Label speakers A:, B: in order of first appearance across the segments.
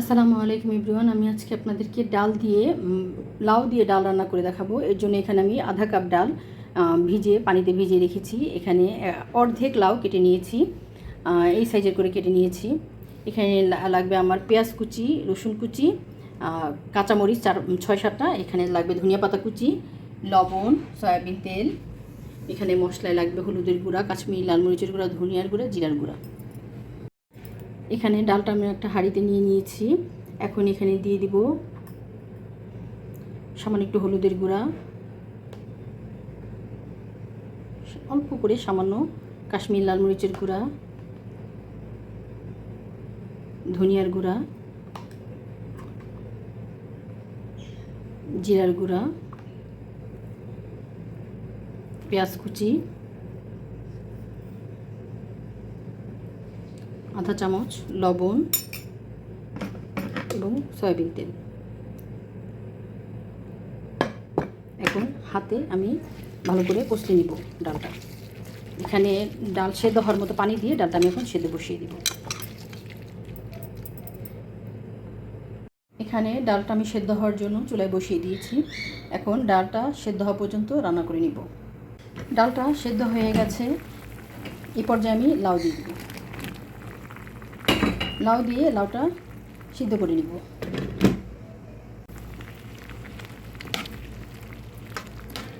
A: আসসালামু আলাইকুম ইব্রিওয়ান আমি আজকে আপনাদেরকে ডাল দিয়ে লাউ দিয়ে ডাল রান্না করে দেখাবো। এর জন্য এখানে আমি আধা কাপ ডাল ভিজে পানিতে ভিজিয়ে রেখেছি। এখানে অর্ধেক লাউ কেটে নিয়েছি এই সাইজের করে কেটে নিয়েছি। এখানে লাগবে আমার পেঁয়াজ কুচি, রসুন কুচি কাঁচামরিচ চার ছয় সাতটা। এখানে লাগবে ধনিয়া পাতা কুচি, লবণ, সয়াবিন তেল। এখানে মশলায় লাগবে হলুদের গুঁড়া, কাশ্মীরি লাল মরিচের গুঁড়া, ধনিয়ার গুঁড়া, জিরার গুঁড়া। এখানে ডালটা আমি একটা হাঁড়িতে নিয়ে নিয়েছি। এখন এখানে দিয়ে দিব সামান্য একটু হলুদের গুঁড়া। অল্প করে সামান্য কাশ্মীর লাল মরিচের গুঁড়া, ধনিয়ার গুঁড়া, জিরার গুঁড়া, পেঁয়াজ কুচি। আধা চামচ লবণ এবং সয়াবিন তেল। এখন হাতে আমি ভালো করে কষলে নিব ডালটা। এখানে ডাল সেদ্ধ হওয়ার মতো পানি দিয়ে ডালটা আমি এখন সেদ্ধ বসিয়ে দিব। এখানে ডালটা আমি সেদ্ধ হওয়ার জন্য চুলায় বসিয়ে দিয়েছি। এখন ডালটা সেদ্ধ হওয়া পর্যন্ত রান্না করে নিব। ডালটা সেদ্ধ হয়ে গেছে। এই পর্যায়ে আমি লাউ দিয়ে দিব। লাউ দিয়ে লাউটা সিদ্ধ করে নিব।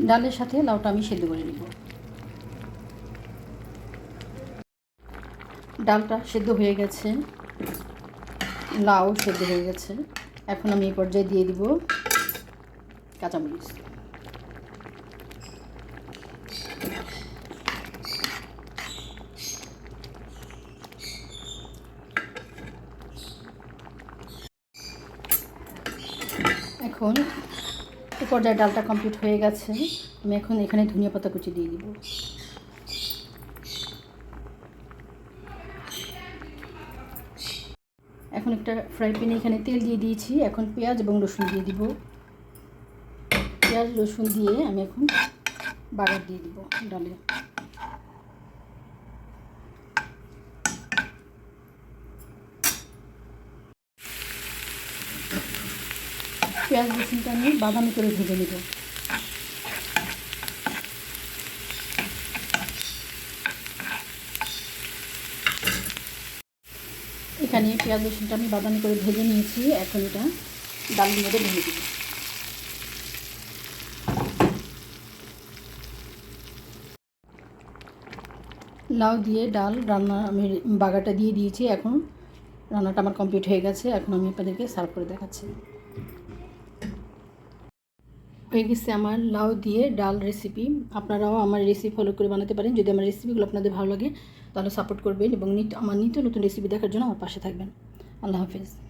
A: ডালের সাথে লাউটা আমি সেদ্ধ করে নিব। ডালটা সেদ্ধ হয়ে গেছে। লাউ সেদ্ধ হয়ে গেছে। এখন আমি এই পর্যায়ে দিয়ে দিব কাঁচামরিচ। এখন পর্যায়ে ডালটা কমপ্লিট হয়ে গেছে। আমি এখন এখানে ধনিয়া পাতা কুচি দিয়ে দিব। এখন একটা ফ্রাই প্যানে এখানে তেল দিয়ে দিয়েছি। এখন পেঁয়াজ এবং রসুন দিয়ে দিব। পেঁয়াজ, রসুন দিয়ে আমি এখন বাগার দিয়ে দিব ডালে। পেঁয়াজ রসুনটা আমি বাদামি করে ভেজে নেব। এখানে পেঁয়াজ রসুনটা আমি বাদামি করে ভেজে নিয়েছি, এখন এটা ডালের মধ্যে ঢেলে দিব লাউ দিয়ে ডাল রান্না আমি বাগাটা দিয়ে দিয়েছি, এখন রান্নাটা আমার কমপ্লিট হয়ে গেছে, এখন আমি আপনাদেরকে সার্ভ করে দেখাচ্ছি। হয়ে গেছে আমার লাউ দিয়ে ডাল রেসিপি আপনারাও আমার রেসিপি ফলো করে বানাতে পারেন। যদি আমার রেসিপিগুলো আপনাদের ভালো লাগে, তাহলে সাপোর্ট করবেন এবং আমার নিত্য নতুন রেসিপি দেখার জন্য আমার পাশে থাকবেন। আল্লাহ হাফেজ।